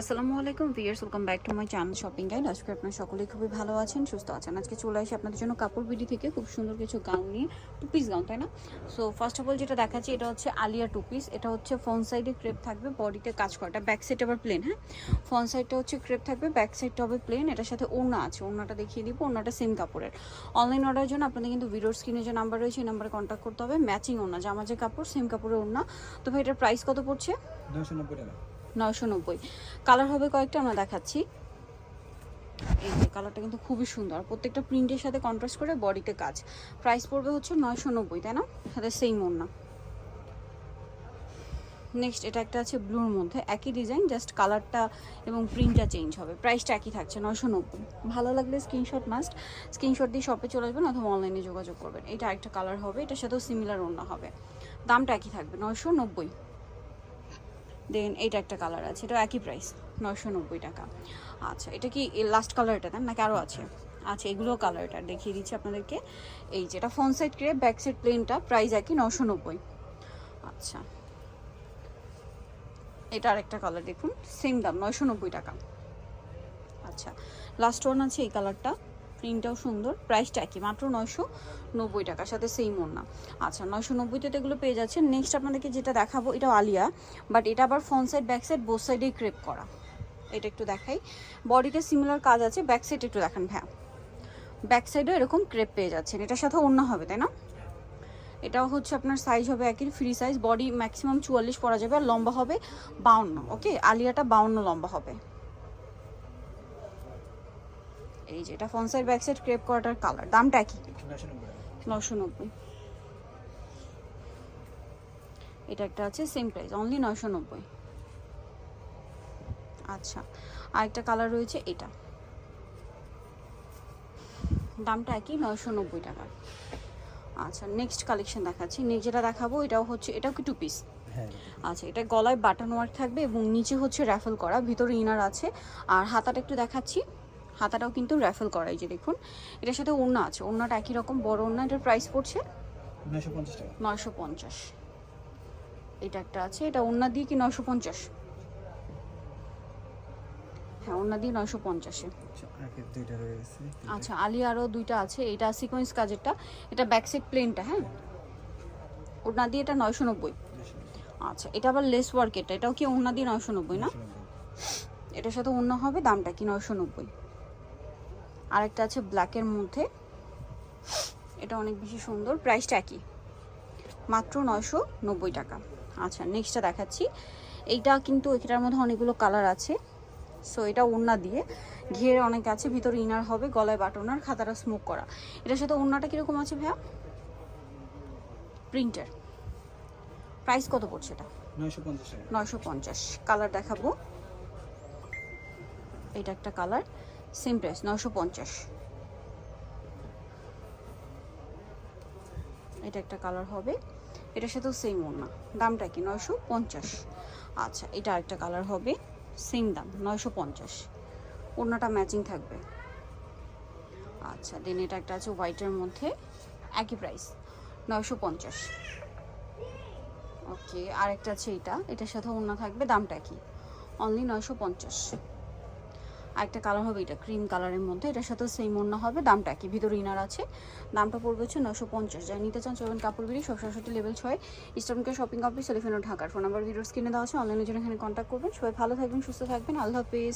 আসসালামু আলাইকুম viewers welcome back to my channel shopping guide. আজকে আপনারা সকলেই খুবই ভালো আছেন, সুস্থ আছেন। আজকে চলে আসি আপনাদের জন্য কাপড় বিডি থেকে, খুব সুন্দর কিছু গাউন নিয়ে। টু পিস গাউন, তাই না? সো ফার্স্ট অফ অল যেটা দেখাচ্ছি, এটা হচ্ছে আলিয়া টু পিস। এটা হচ্ছে ফ্রন্ট সাইডে ক্রেপ থাকবে, বডিতে কাজ করাটা ব্যাক সাইড আবার প্লেন হ্যাঁ? ফ্রন্ট সাইডটা হচ্ছে ক্রেপ থাকবে ব্যাক সাইডটা হবে প্লেন এটার সাথে ওড়না আছে, ওড়নাটা দেখিয়ে দিব, ওড়নাটা সেম কাপড়ের। অনলাইন অর্ডারের জন্য আপনাদের কিন্তু ভিডিওর স্ক্রিনে যে নাম্বার রয়েছে, এই নাম্বারে কন্ট্যাক্ট করতে হবে। ম্যাচিং ওড়না, জামা যে কাপড় সেম কাপড়ের ওড়না। তো ভাই, এটার প্রাইস কত পড়ছে? নশো নব্বই টাকা। নয়শো নব্বই। কালার হবে কয়েকটা, আমরা দেখাচ্ছি। এই যে কালারটা কিন্তু খুবই সুন্দর। প্রত্যেকটা প্রিন্টের সাথে কন্ট্রাস্ট করে বডিতে কাজ। প্রাইস পড়বে হচ্ছে নয়শো নব্বই, তাই না? সাথে সেম ওড়না নেক্সট এটা একটা আছে ব্লুর মধ্যে। একই ডিজাইন জাস্ট কালারটা এবং প্রিন্টটা চেঞ্জ হবে। প্রাইসটা একই থাকছে, নয়শো নব্বই। ভালো লাগলে স্ক্রিনশট মাস্ট স্ক্রিনশট দিয়ে শপে চলে আসবেন অথবা অনলাইনে যোগাযোগ করবেন। এটা একটা কালার হবে, এটার সাথেও সিমিলার ওড়না হবে। দামটা একই থাকবে, নয়শো নব্বই। দেন এইটা একটা কালার আছে এটা একই প্রাইস নয়শো নব্বই টাকা। আচ্ছা এটা কি লাস্ট কালার এটা দেন নাকি আরও আছে? আচ্ছা এগুলো কালার এটা, দেখিয়ে দিচ্ছি আপনাদেরকে। এই যেটা front side crepe back side প্লেনটা প্রাইস একই নশো নব্বই। আচ্ছা। এটা আরেকটা কালার দেখুন সেম দাম, নয়শো নব্বই টাকা। আচ্ছা লাস্ট ওয়ান আছে এই কালারটা প্রিন্টটাও সুন্দর প্রাইসটা একই, মাত্র নয়শো নব্বই টাকার সাথে সেম ওড়না। আচ্ছা নয়শো নব্বইতে এগুলো পেয়ে যাচ্ছেন নেক্সট আপনাদেরকে যেটা দেখাবো এটা আলিয়া বাট এটা আবার front side back side both সাইডেই ক্রেপ করা। এটা একটু দেখাই। বডিতে সিমিলার কাজ আছে ব্যাক সাইড একটু দেখান ভ্যা ব্যাক সাইডেও এরকম ক্রেপ পেয়ে যাচ্ছেন, এটার সাথে অন্য হবে, তাই না? এটাও হচ্ছে আপনার সাইজ হবে একই ফ্রি সাইজ বডি ম্যাক্সিমাম চুয়াল্লিশ পরা যাবে, আর লম্বা হবে বাউন্ন ওকে আলিয়াটা বাউন্ন লম্বা হবে। এই যে এটা front side back side crepe করাটার colour দামটা একই নশো নব্বই। এটা একটা আছে সেম প্রাইস অনলি নশো নব্বই। আচ্ছা আরেকটা কালার রয়েছে এটা। দামটা একই নয়শো নব্বই টাকা। আচ্ছা নেক্সট কালেকশন দেখাচ্ছি। নেক্সট যেটা দেখাবো এটাও হচ্ছে এটাও কি টু পিস হ্যাঁ আচ্ছা এটা গলায় বাটন ওয়ার্ক থাকবে এবং নিচে হচ্ছে র্যাফেল করা ভিতরে ইনার আছে। আর হাতাটা একটু দেখাচ্ছি। হাতাটাও কিন্তু র্যাফেল করা এই যে দেখুন। এটার সাথে ওড়না আছে ওড়নাটা একই রকম বড় ওড়না এটার প্রাইস পড়ছে নয়শো পঞ্চাশ এটা একটা আছে এটা ওড়না দিয়ে কি নয়শো পঞ্চাশ? হ্যাঁ ওড়না দিয়ে নয়শো পঞ্চাশে। আচ্ছা, আচ্ছা আলি আরও দুইটা আছে এটা সিকোয়েন্স কাজেরটা এটা প্লেনটা হ্যাঁ? ওড়না দিয়ে এটা নয়শো নব্বই। আচ্ছা এটা আবার লেস ওয়ার্ক এটা এটাও কি ওড়না দিয়ে নয়শো নব্বই না? এটার সাথে অন্য হবে দামটা কি নয়শো নব্বই? আরেকটা আছে ব্ল্যাকের মধ্যে। এটা অনেক বেশি সুন্দর। প্রাইসটা একই। মাত্র নয়শো নব্বই টাকা। আচ্ছা নেক্সটটা দেখাচ্ছি। এইটা কিন্তু এটার মধ্যে অনেকগুলো কালার আছে। সো এটা ওড়না দিয়ে। ঘের অনেক আছে ভিতরে ইনার হবে গলায় বাটনার খাতাটা স্মোক করা। এটার সাথে ওড়নাটা কীরকম আছে ভাইয়া? প্রিন্টার প্রাইস কত পড়ছে এটা? নয়শো পঞ্চাশ কালার দেখাবো। এটা একটা কালার সেম প্রাইস নয়শো পঞ্চাশ। এটা একটা কালার হবে, এটার সাথেও সেম ওড়না। দামটা কি, নয়শো পঞ্চাশ? আচ্ছা এটা আরেকটা কালার হবে সেম দাম, নয়শো পঞ্চাশ। ওড়নাটা ম্যাচিং থাকবে। আচ্ছা দেন এটা একটা আছে হোয়াইটের মধ্যে, একই প্রাইস নয়শো পঞ্চাশ। ওকে আরেকটা আছে এটা, এটার সাথে ওড়না থাকবে, দামটা কি? অনলি নয়শো পঞ্চাশ। আরেকটা কালার হবে এটা ক্রিম কালারের মধ্যে। এটার সাথে সেম অন্য হবে, দামটা কি ভিতরে ইনার আছে। দামটা পড়বে হচ্ছে নশো পঞ্চাশ। যাই নিতে চান চলবেন কাপড় বিড়ি সরস্বতী লেভেল ছয় ইস্টার্নকে শপিং কমপ্লেক্স এলিফেন্ট ঢাকার। ফোন নাম্বার ভিডিওর স্ক্রিনে দেওয়া আছে। অনলাইনের জন্য এখানে কন্ট্যাক্ট করবেন। সবাই ভালো থাকবেন, সুস্থ থাকবেন। আল্লাহ হাফিজ।